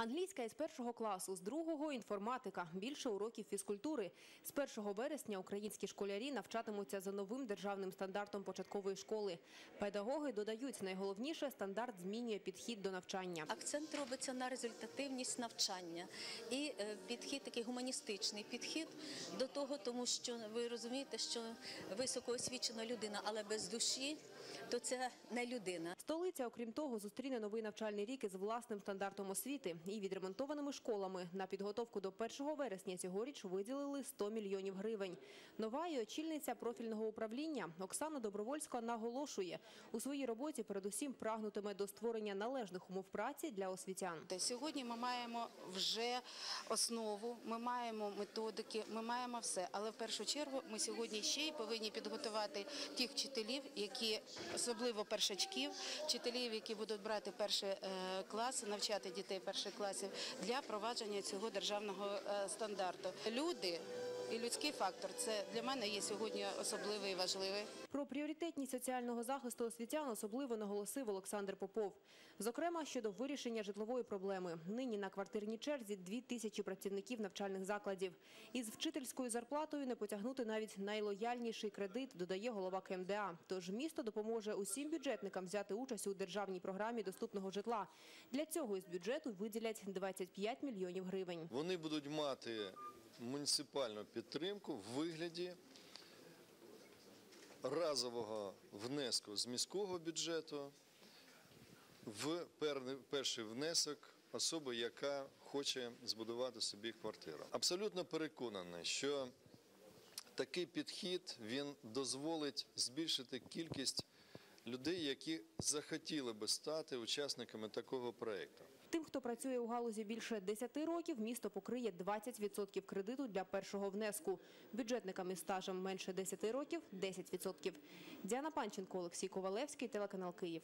Англійська із першого класу, з другого – інформатика, більше уроків фізкультури. З 1 вересня українські школярі навчатимуться за новим державним стандартом початкової школи. Педагоги додають, найголовніше – стандарт змінює підхід до навчання. Акцент робиться на результативність навчання і е, підхід такий гуманістичний підхід до того, тому що ви розумієте, що високоосвічена людина, але без душі, то це не людина. Столиця, окрім того, зустріне новий навчальний рік із власним стандартом освіти і відремонтованими школами. На підготовку до 1 вересня цьогоріч виділили 100 мільйонів гривень. Нова і очільниця профільного управління Оксана Добровольська наголошує, у своїй роботі передусім прагнутиме до створення належних умов праці для освітян. Сьогодні ми маємо вже основу, ми маємо методики, ми маємо все. Але в першу чергу ми сьогодні ще й повинні підготувати тих вчителів, які особливо першачків, вчителів, які будуть брати перший е, клас, навчати дітей перших класів для провадження цього державного е, стандарту. Люди і людський фактор це для мене є сьогодні особливий і важливий. Про пріоритетність соціального захисту освітян особливо наголосив Олександр Попов. Зокрема, щодо вирішення житлової проблеми. Нині на квартирній черзі дві тисячі працівників навчальних закладів. Із вчительською зарплатою не потягнути навіть найлояльніший кредит, додає голова КМДА. Тож місто допоможе усім бюджетникам взяти участь у державній програмі доступного житла. Для цього із бюджету виділять 25 мільйонів гривень. Вони будуть мати муніципальну підтримку в вигляді разового внеску з міського бюджету в перший внесок особи, яка хоче збудувати собі квартиру. Абсолютно переконаний, що такий підхід він дозволить збільшити кількість людей, які захотіли би стати учасниками такого проєкту. Тим, хто працює у галузі більше 10 років, місто покриє 20% кредиту для першого внеску. Бюджетникам із стажем менше 10 років – 10%. Діана Панченко, Олексій Ковалевський, телеканал «Київ».